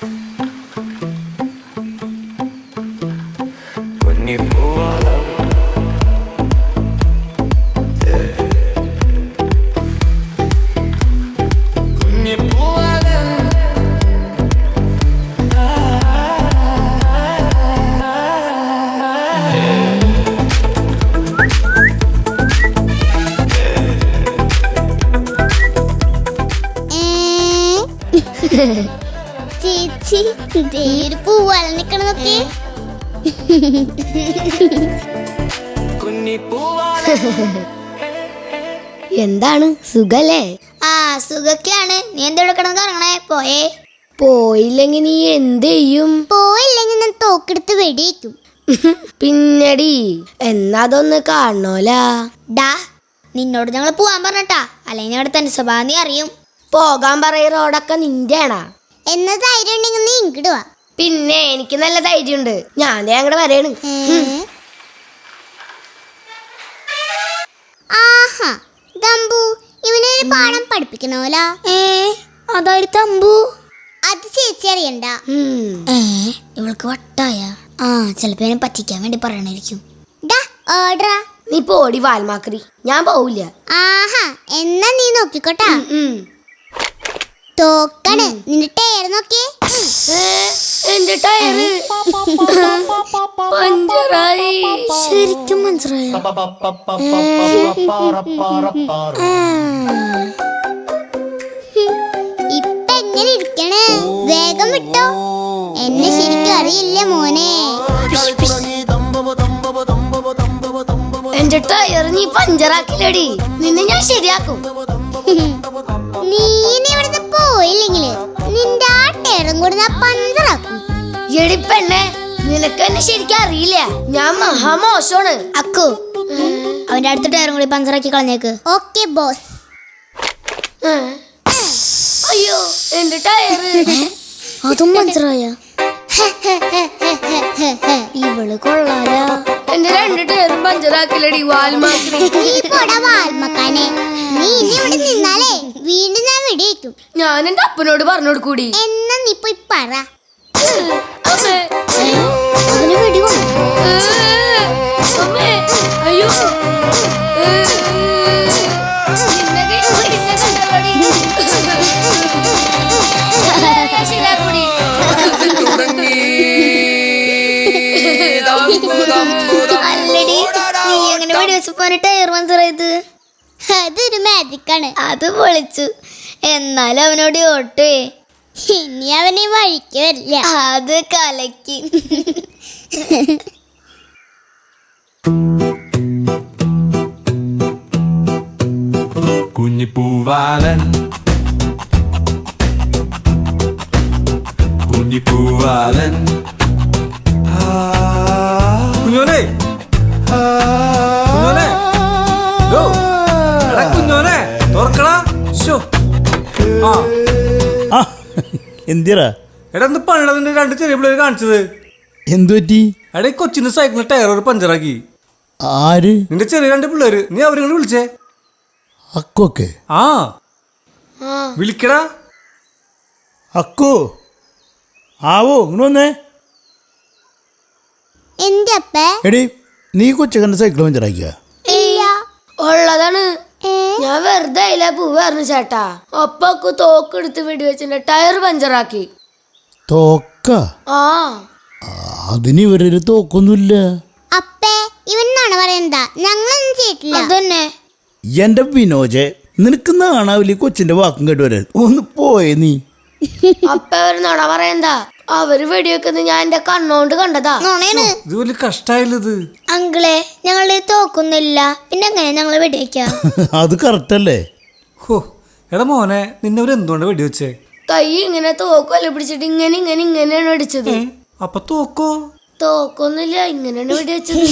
When you pull ചേച്ചി ദേ ഒരു പൂവാല നിക്കണതൊക്കെ. എന്താണ്? സുഖല്ലേ? ആ സുഖക്കാണ് നീ എന്താ ഇവിടെ കിടന്ന് കറങ്ങണേ പോയേ. പോയില്ലെങ്കി നീ എന്ത് ചെയ്യും? പോയില്ലെങ്കിൽ ഞാൻ തോക്കെടുത്ത് വെടിയേക്കും. പിന്നടി എന്നാ അതൊന്ന് കാണണോലാ? ഡാ നിന്നോട് ഞങ്ങൾ പോവാൻ പറഞ്ഞട്ടാ. അല്ലെങ്കിൽ ഞങ്ങളുടെ തന്നെ സ്വഭാവം നീ അറിയും. പോകാൻ പറയ റോഡൊക്കെ നിന്റെയാണാ. എന്ന ധൈര്യം ഉണ്ടെങ്കിൽ നീ ഇങ്ങോട്ട് വാ. പിന്നെ എനിക്ക് നല്ല ധൈര്യമുണ്ട്. ഞാൻ ദേ അങ്ങോട്ട് വരേണ് ആഹാ ദമ്പു ഇവനൊരു പാഠം പഠിപ്പിക്കണോല ഏ? അതായത് തമ്പു? അത് ചേച്ചി അറിയണ്ട. ഉം. ഏ ഇവൾക്ക് വട്ടായ. ആ ചിലപ്പോ എന്നെ പറ്റിക്കാൻ വേണ്ടി പറയണായിരിക്കും. ഡാ ഓർഡറാ. നീ പോടി വാൽമാക്രി. ഞാൻ പോവില്ല. ആഹാ എന്നാ നീ നോക്കിക്കോട്ടാ. ഉം. തോക്കണ് നിന്റെ ടയർ നോക്കിയേ എന്റെ ടയർ പഞ്ചറായി ശരിക്കും മനസ്സിലായോ ഇപ്പൊ എങ്ങനെ ഇരിക്കണേ വേഗം വിട്ടോ എന്നെ ശരിക്കും അറിയില്ല മോനെ എന്റെ ടയർ നീ പഞ്ചറാക്കില്ലടി നിന്നെ ഞാൻ ശരിയാക്കും നീ ഇനി ഇവിടുന്ന് പോയില്ലെങ്കിൽ നിന്റെ ആ ടേറും കൂടി ഞാൻ പഞ്ചറാക്കും. എടി പെണ്ണെ നിനക്ക് എന്നെ ശരിക്കും അറിയില്ല. ഞാൻ മഹാമോശമാണ്. അക്കു അവന്റെ അടുത്ത ടയറും കൂടി പഞ്ചറാക്കി കളഞ്ഞേക്ക്. Okay boss. അയ്യോ എന്റെ ടയർ അതും പഞ്ചറായ? ഇവൾ കൊള്ളാലോ. എന്റെ രണ്ട് ടയറും പഞ്ചറാക്കില്ലടി വാൽമാക്രി. നീ പോടാ വാൽമക്കാനെ നീ ഇനി ഇവിടെ നിന്നാലേ വീണ്ടും ഞാൻ വെടിവെക്കും ഞാൻ എന്റെ അപ്പനോട് പറഞ്ഞു കൊടുക്കൂടി എന്നാ നീ പോയി പറ. അമ്മേ. അവന് വെടി ഏ, അമ്മേ. അയ്യോ. ഏ, നിന്നെ കൈ കണ്ടോടി. ശരിയാക്കൂടി. വെടിവെച്ചപ്പോ ടയർ പഞ്ചറായത് അതൊരു മാജിക് ആണ്. അത് പൊളിച്ചു. എന്നാലും അവനോട് ഓട്ടേ ഇനി അവനെ വഴിക്ക് വരില്ല. അത് കലക്കി. കുഞ്ഞിപ്പൂവാലൻ. കുഞ്ഞിപ്പൂവാലൻ. കുഞ്ഞോനെ എന്തിറാ എടാ എന്ത് പണിടതിന്റെ രണ്ട് ചെറിയ പിള്ളേർ കാണിച്ചത്? എന്തു പറ്റി? എടാ ഈ കൊച്ചിന്റെ സൈക്കിളിൽ ടയർ ഒരു പഞ്ചറാക്കി ആര്? നിന്റെ ചെറിയ രണ്ട് പിള്ളേര്. നീ അവരെ വിളിച്ചേ. അക്കൊക്കെ ആ. വിളിക്കടാ. അക്കോ. ആവോ ഇങ്ങനെ വന്നേ. എന്റെ അപ്പ എടി നീ കൊച്ചക്കന്റെ സൈക്കിൾ പഞ്ചറാക്കിയ ഇല്ല. ഉള്ളതാണ്. ഞാൻ വെറുതെ അയില പൂവ് പറഞ്ഞു ചേട്ടാ. എടുത്ത് വെടി വെടിവെച്ചിന്റെ ടയർ പഞ്ചറാക്കി തോക്ക? ആ. അതിന് ഇവരൊരു തോക്കൊന്നുമില്ല. അപ്പേ ഇവൻ പറയുന്നത്? പറയണ്ട ഞങ്ങളൊന്നും ചെയ്തിട്ടില്ല. അതന്നെ. എന്റെ വിനോജെ നിനക്ക് നാണാവില്ല കൊച്ചിന്റെ വാക്കും കേട്ട് വരാൻ? ഒന്ന് പോയേ നീ. അപ്പ ഒരു നുണ പറയണ്ട അവർ വെടിവെക്കുന്നത് ഞാൻ എന്റെ കണ്ണോണ്ട് കണ്ടതാ. നുണയാണ് ഇത് വലിയ കഷ്ടായില്ലത്. അങ്കിളെ ഞങ്ങളെ തോക്കുന്നില്ല. പിന്നെ എങ്ങനെ ഞങ്ങൾ വെടിവെക്കാം? അത് കറക്റ്റ് അല്ലേ? ഹോ എടാ മോനെ നിന്നെ എന്തുകൊണ്ട് വെടിവെച്ചേ? കൈ ഇങ്ങനെ തോക്കല്ല പിടിച്ചിട്ട് ഇങ്ങനെ ഇങ്ങനെ ഇങ്ങനെയാണ് അടിച്ചത് അപ്പൊ തോക്കോ? തോക്കൊന്നുമില്ല ഇങ്ങനെയാണ് വെടിവെച്ചത്.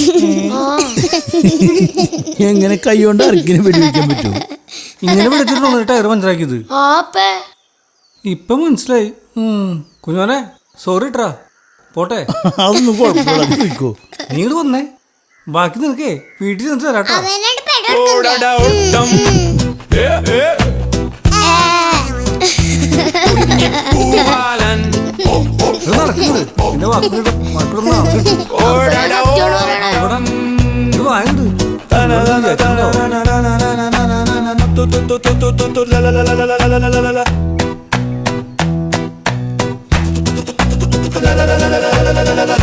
ആ. എങ്ങനെ കൈ കൊണ്ട് അരക്കിനെ വെടിവെക്കാൻ പറ്റും? ഇങ്ങനെ വെടിച്ചിട്ടുള്ള ടയർ പഞ്ചറാക്കിയത്. ആപ്പേ ഇപ്പൊ മനസ്സിലായി. ഉം. കുഞ്ഞോനെ സോറി ട്രാ പോട്ടെ അതൊന്നും കുഴപ്പമില്ല നീ ഇത് വന്നേ ബാക്കി നിനക്കേ വീട്ടിൽ നിന്ന് തരാട്ടോ അവനോട് ഇത് നടക്കുന്നത് ഇത്? la la la la